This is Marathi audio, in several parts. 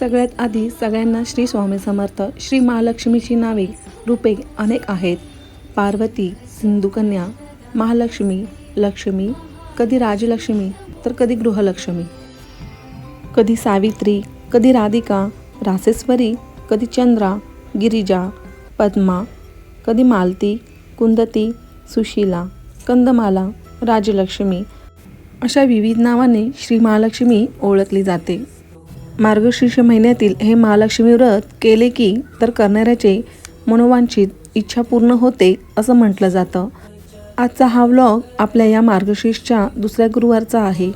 सगळ्यात आधी सगळ्यांना श्री स्वामी समर्थ श्री महालक्ष्मीची नावे रूपे अनेक आहेत. पार्वती सिंधुकन्या महालक्ष्मी लक्ष्मी कधी राजलक्ष्मी तर कधी गृहलक्ष्मी. कधी सावित्री कधी राधिका रासेश्वरी कधी चंद्रा गिरिजा पद्मा कधी मालती कुंदती सुशीला कंदमाला राजलक्ष्मी. अशा विविध नावाने श्री महालक्ष्मी ओळखली जाते. मार्गशीर्ष महिन्यातील हे महालक्ष्मी व्रत केले की तर करणाऱ्याचे मनोवांछित इच्छा पूर्ण होते असं म्हटलं जातं. आजचा हा व्लॉग आपल्या या मार्गशीर्षच्या दुसऱ्या गुरुवारचा आहे.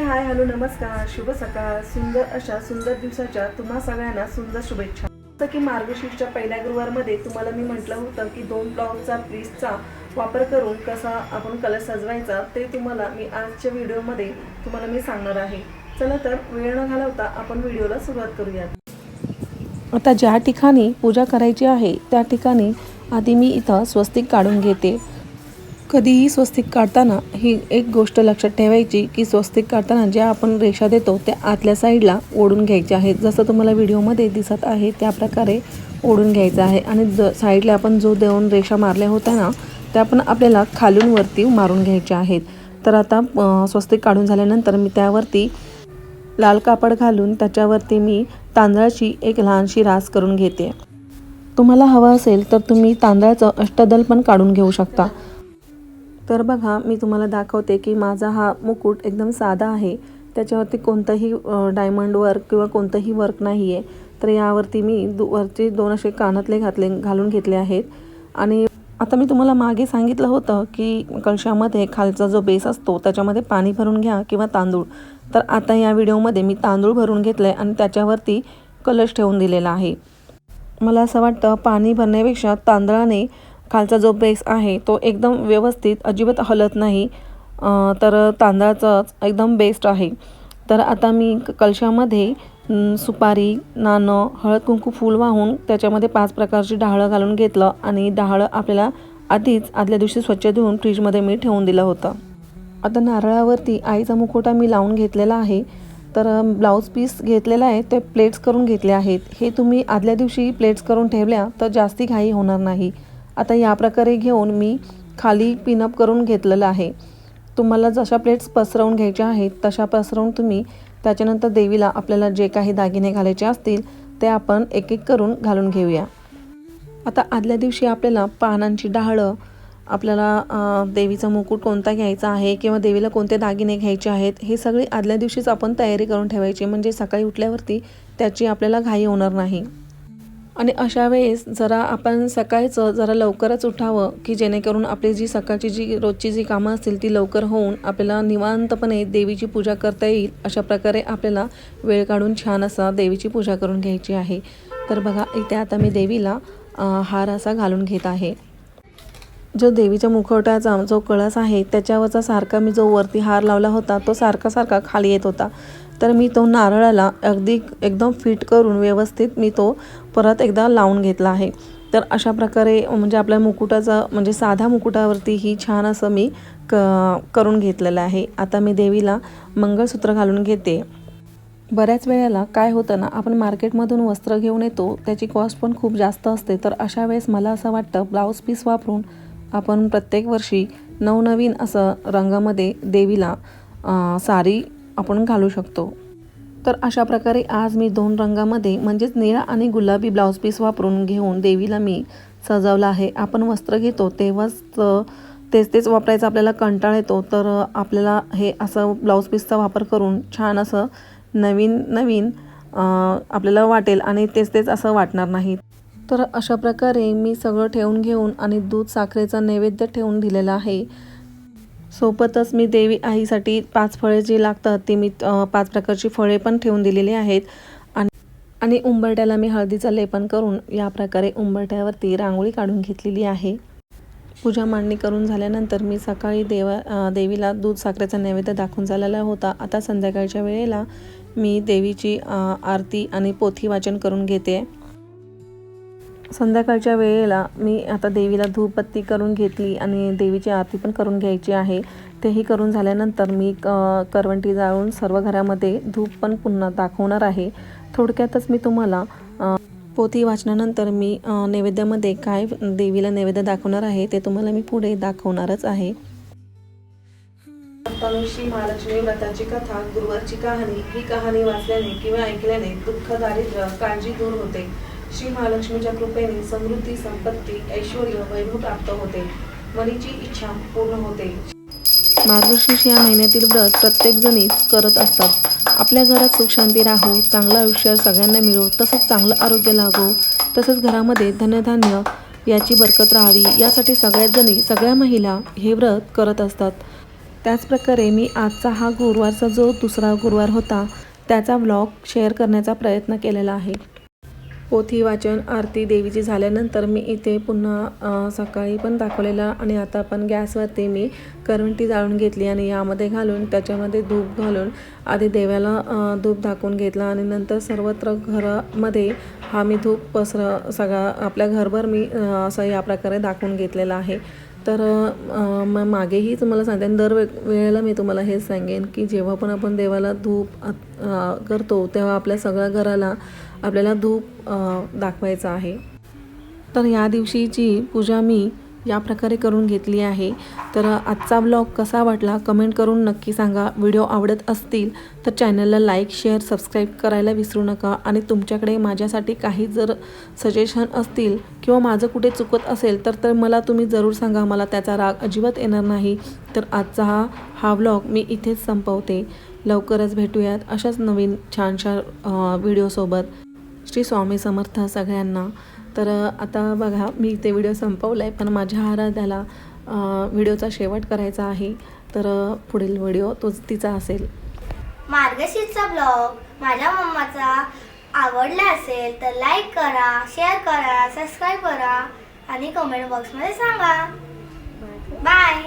हाय हॅलो नमस्कार. शुभ सकाळ. सुंदर अशा सुंदर दिवसाच्या तुम्हा सगळ्यांना सुंदर शुभेच्छा. जसं की मार्गशीर्षच्या पहिल्या गुरुवारमध्ये तुम्हाला मी म्हटलं होतं की दोन ब्लॉगचा प्लीजचा वापर करून कसा आपण कलर सजवायचा ते तुम्हाला मी आजच्या व्हिडिओमध्ये तुम्हाला मी सांगणार आहे. चला तर वेळ न घालवता आपण व्हिडिओला सुरुवात करूया आता ज्या ठिकाणी पूजा करायची आहे त्या ठिकाणी आधी मी इथं स्वस्तिक काढून घेते. कधीही स्वस्तिक काढताना ही एक गोष्ट लक्षात ठेवायची की स्वस्तिक काढताना ज्या आपण रेषा देतो त्या आतल्या साईडला ओढून घ्यायच्या आहेत. जसं तुम्हाला व्हिडिओमध्ये दिसत आहे त्या प्रकारे ओढून घ्यायचं आहे आणि ज साईडला आपण जो देऊन रेषा मारल्या होत्या ना त्या पण आपल्याला खालून वरती मारून घ्यायच्या आहेत. तर आता स्वस्तिक काढून झाल्यानंतर मी त्यावरती लाल कापड घालून त्याच्यावरती मी तांदळाची एक लहानशी रास करून घेते. तुम्हाला हवं असेल तर तुम्ही तांदळाचं अष्टदल पण काढून घेऊ शकता. तर बघा मी तुम्हाला दाखवते की माझा हा मुकुट एकदम साधा आहे. त्याच्यावरती कोणतंही डायमंड वर्क किंवा कोणतंही वर्क नाही आहे तर यावरती मी दु वरचे दोन असे कानातले घातले घालून घेतले आहेत. आणि आता मी तुम्हाला मागे सांगितलं होतं की कळशामध्ये खालचा जो बेस असतो त्याच्यामध्ये पाणी भरून घ्या किंवा तांदूळ. तर आता या व्हिडिओमध्ये मी तांदूळ भरून घेतलं आहे आणि त्याच्यावरती कलश ठेवून दिलेला आहे. मला असं वाटतं पाणी भरण्यापेक्षा तांदळाने खालचा जो बेस आहे तो एकदम व्यवस्थित अजिबात हलत नाही. तर तांदळाचंच एकदम बेस्ट आहे. तर आता मी क- कलशामध्ये सुपारी नाणं हळद कुंकू फूल वाहून त्याच्यामध्ये पाच प्रकारची डहाळं घालून घेतलं आणि डाळं आपल्याला आधीच आदल्या दिवशी स्वच्छ धुवून फ्रीजमध्ये मी ठेवून दिलं होतं. आता नारळावरती आईचा मुखोटा मी लावून घेतलेला आहे. तर ब्लाऊज पीस घेतलेला आहे. ते प्लेट्स करून घेतले आहेत. हे तुम्ही आदल्या दिवशी प्लेट्स करून ठेवल्या तर जास्ती घाई होणार नाही. आता या प्रकारे घेऊन मी खाली पिनअप करून घेतलेलं आहे. तुम्हाला जशा प्लेट्स पसरवून घ्यायच्या आहेत तशा पसरवून तुम्ही त्याच्यानंतर देवीला आपल्याला जे काही दागिने घालायचे असतील ते आपण एक एक करून घालून घेऊया. आता आदल्या दिवशी आपल्याला पानांची डाळं आपल्याला देवीचा मुकुट कोणता घ्यायचा आहे किंवा देवीला कोणते दागिने घ्यायचे आहेत हे सगळी आदल्या दिवशीच आपण तयारी करून ठेवायची. म्हणजे सकाळी उठल्यावरती त्याची आपल्याला घाई होणार नाही. आणि अशा वेळेस जरा आपण सकाळचं जरा लवकरच उठावं की जेणेकरून आपली जी सकाळची जी रोजची जी कामं असतील ती लवकर होऊन आपल्याला निवांतपणे देवीची पूजा करता येईल अशा प्रकारे आपल्याला वेळ काढून छान असा देवीची पूजा करून घ्यायची आहे. तर बघा इथे आता मी देवीला हार असा घालून घेत आहे. जो देवीच्या मुखवट्याचा जो कळस आहे त्याच्यावरचा सारखा मी जो वरती हार लावला होता तो सारखा सारखा खाली येत होता. तर मी तो नारळाला अगदी एकदम फिट करून व्यवस्थित मी तो परत एकदा लावून घेतला आहे. तर अशा प्रकारे म्हणजे आपल्या मुकुटाचा म्हणजे साध्या मुकुटावरती ही छान असं मी क करून घेतलेलं आहे. आता मी देवीला मंगळसूत्र घालून घेते. बऱ्याच वेळेला काय होतं ना आपण मार्केटमधून वस्त्र घेऊन येतो त्याची कॉस्ट पण खूप जास्त असते. तर अशा वेळेस मला असं वाटतं ब्लाऊज पीस वापरून आपण प्रत्येक वर्षी नवनवीन असं रंगामध्ये देवीला सारी साडी आपण घालू शकतो. तर अशा प्रकारे आज मी दोन रंगामध्ये म्हणजेच निळा आणि गुलाबी ब्लाऊज पीस वापरून घेऊन देवीला मी सजवलं आहे. आपण वस्त्र घेतो तेव्हाच तेच तेच वापरायचं आपल्याला कंटाळ येतो. तर आपल्याला हे असं ब्लाऊज पीसचा वापर करून छान असं नवीन नवीन आपल्याला वाटेल आणि तेच तेच असं वाटणार नाही. तर अशा प्रकारे मी सगळं ठेवून घेऊन आणि दूध साखरेचा नैवेद्य ठेवून दिलेला आहे. सोबतच मी देवी आईसाठी पाच फळे जी लागतात ती मी पाच प्रकारची फळे पण ठेवून दिलेली आहेत. आणि आणि उंबरट्याला मी हळदीचं लेपन करून या प्रकारे उंबरट्यावरती रांगोळी काढून घेतलेली आहे. पूजा मांडणी करून झाल्यानंतर मी सकाळी देवा देवीला दूध साखरेचा नैवेद्य दाखवून झालेला होता. आता संध्याकाळच्या वेळेला मी देवीची आरती आणि पोथी वाचन करून घेते. संध्याकाळच्या वेळेला मी आता देवीला धूपबत्ती करून घेतली आणि देवीची आरती पण करून घ्यायची आहे. तेही करून झाल्यानंतर मी क करवंटी जाळून सर्व घरामध्ये धूप पण पुन्हा दाखवणार आहे. थोडक्यातच मी तुम्हाला पोथी वाचनानंतर मी नैवेद्यामध्ये काय देवीला नैवेद्य दाखवणार आहे ते तुम्हाला मी पुढे दाखवणारच आहे. तनुषी महालक्ष्मी व्रताची कथा गुरुवारची कहाणी ही कहाणी वाचल्याने किंवा ऐकल्याने दुःख दारिद्र्य काळजी दूर होते. श्री महालक्ष्मीच्या कृपेने समृद्धी संपत्ती ऐश्वर वैभव प्राप्त होते. मनीची इच्छा पूर्ण होते. मार्गशीर्ष या महिन्यातील व्रत प्रत्येकजणीच करत असतात. आपल्या घरात सुखशांती राहो राहू चांगलं आयुष्य सगळ्यांना मिळो तसंच चांगलं आरोग्य लागो तसंच घरामध्ये धनधान्य याची बरकत राहावी यासाठी सगळ्याच जणी सगळ्या महिला हे व्रत करत असतात. त्याचप्रकारे मी आजचा हा गुरुवारचा जो दुसरा गुरुवार होता त्याचा व्लॉग शेअर करण्याचा प्रयत्न केलेला आहे. पोथी वाचन आरती देवीची झाल्यानंतर मी इथे पुन्हा सकाळी पण दाखवलेला आणि आता पण गॅसवरती मी करवंटी जाळून घेतली आणि यामध्ये घालून त्याच्यामध्ये धूप घालून आधी देवाला धूप दाखवून घेतला आणि नंतर सर्वत्र घरामध्ये हा मी धूप पसर सगळा आपल्या घरभर मी असं या प्रकारे दाखवून घेतलेला आहे. तर मग म मागेही तुम्हाला सांगते आणि दर वे वेळेला मी तुम्हाला हेच सांगेन की जेव्हा पण आपण देवाला धूप करतो तेव्हा आपल्या सगळ्या घराला आपल्याला धूप दाखवायचं आहे. तर या दिवशीची पूजा मी या प्रकारे करून घेतली आहे. तर आजचा ब्लॉग कसा वाटला कमेंट करून नक्की सांगा. व्हिडिओ आवडत असतील तर चॅनलला लाईक शेअर सबस्क्राईब करायला विसरू नका. आणि तुमच्याकडे माझ्यासाठी काही जर सजेशन असतील किंवा माझं कुठे चुकत असेल तर तर मला तुम्ही जरूर सांगा. मला त्याचा राग अजिबात येणार नाही. तर आजचा हा हा व्लॉग मी इथेच संपवते. लवकरच भेटूयात अशाच नवीन छानशा व्हिडिओसोबत श्री स्वामी समर्थ सगळ्यांना. तर आता बघा मी ते व्हिडिओ संपवला आहे पण माझ्या आराध्याला व्हिडिओचा शेवट करायचा आहे. तर पुढील व्हिडिओ तोच तिचा असेल. मार्गशीरचा ब्लॉग माझ्या मम्माचा आवडला असेल तर लाईक करा शेअर करा सबस्क्राईब करा आणि कमेंट बॉक्समध्ये सांगा. बाय.